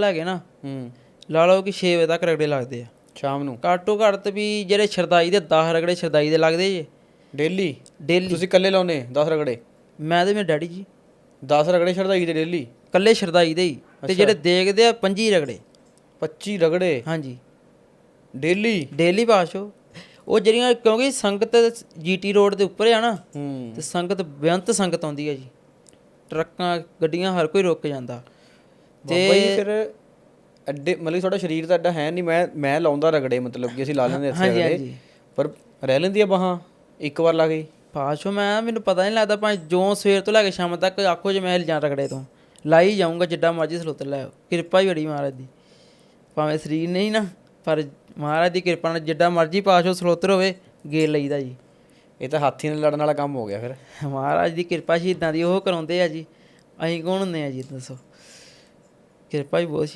ਲੈ ਕੇ ਨਾ ਹੂੰ। ਲਾ ਲਓ ਕਿ 6 ਵਜੇ ਤੱਕ ਰਗੜੇ ਲੱਗਦੇ ਆ। ਸ਼ਾਮ ਨੂੰ। ਘੱਟੋ ਘੱਟ ਵੀ ਜਿਹੜੇ ਸ਼ਰਦਾਈ ਦੇ 10 ਰਗੜੇ ਸ਼ਰਦਾਈ ਦੇ ਲੱਗਦੇ ਜੇ। ਡੇਲੀ? ਡੇਲੀ। ਤੁਸੀਂ ਇਕੱਲੇ ਲਾਉਨੇ 10 ਰਗੜੇ? ਮੈਂ ਤੇ ਮੇਰੇ ਡੈਡੀ ਜੀ। 10 ਰਗੜੇ ਛੜਦਾਈ ਦੇ ਡੇਲੀ? ਕੱਲੇ ਸ਼ਰਦਾਈ ਦੇ ਹੀ। ਤੇ ਜਿਹੜੇ ਦੇਖਦੇ ਆ 25 ਰਗੜੇ। 25 ਰਗੜੇ? ਹਾਂਜੀ। ਡੇਲੀ? ਡੇਲੀ ਪਾਸ਼ੋ ਉਹ ਜਿਹੜੀਆਂ ਕਿਉਂਕਿ ਸੰਗਤ ਜੀਟੀ ਰੋਡ ਦੇ ਉੱਪਰ ਆ ਨਾ ਹੂੰ। ਤੇ ਸੰਗਤ ਬੇਅੰਤ ਸੰਗਤ ਆਉਂਦੀ ਹੈ ਜੀ। ਟਰੱਕਾਂ ਗੱਡੀਆਂ ਹਰ ਕੋਈ ਰੁਕ ਜਾਂਦਾ। ਜੀ ਫਿਰ ਅੱਡੇ ਮਤਲਬ ਤੁਹਾਡਾ ਸਰੀਰ ਤਾਂ ਐਡਾ ਹੈ ਨਹੀਂ ਮੈਂ ਮੈਂ ਲਾਉਂਦਾ ਰਗੜੇ ਮਤਲਬ ਕਿ ਅਸੀਂ ਲਾ ਲੈਂਦੇ ਇੱਥੇ ਰਗੜੇ। ਪਰ ਰਹਿ ਲੈਂਦੀ ਆ ਬਾਹਾਂ ਇੱਕ ਵਾਰ ਲਾ ਗਈ ਪਾਸ਼ੋ ਮੈਂ ਮੈਨੂੰ ਪਤਾ ਨਹੀਂ ਲੱਗਦਾ ਭਾਵੇਂ ਜੋ ਸਵੇਰ ਤੋਂ ਲੈ ਕੇ ਸ਼ਾਮ ਤੱਕ ਆਖੋ ਜੇ ਮੈਂ ਹਿਲ ਜਾਂ ਰਗੜੇ ਤੋਂ। ਲਾਈ ਜਾਊਂਗਾ ਜਿੱਡਾ ਮਰਜ਼ੀ ਸਲੋਤਰ ਲੈ ਆਓ। ਕਿਰਪਾ ਹੀ ਬੜੀ ਮਹਾਰਾਜ ਦੀ। ਭਾਵੇਂ ਸਰੀਰ ਨਹੀਂ ਨਾ ਪਰ ਮਹਾਰਾਜ ਦੀ ਕਿਰਪਾ ਨਾਲ ਜਿੱਡਾ ਮਰਜ਼ੀ ਪਾਸ਼ੋ ਸਲੋਤਰ ਹੋਵੇ ਗੇ ਲਈਦਾ ਜੀ। ਇਹ ਤਾਂ ਹਾਥੀ ਨਾਲ ਲੜਨ ਵਾਲਾ ਕੰਮ ਹੋ ਗਿਆ ਫਿਰ। ਮਹਾਰਾਜ ਦੀ ਕਿਰਪਾ ਸ਼ਹੀਦਾਂ ਦੀ ਉਹ ਕਰਾਉਂਦੇ ਆ ਜੀ। ਅਸੀਂ ਕੌਣ ਹੁੰਦੇ ਆ ਜੀ ਦੱਸੋ? ਕਿਰਪਾ ਹੀ ਬਹੁਤ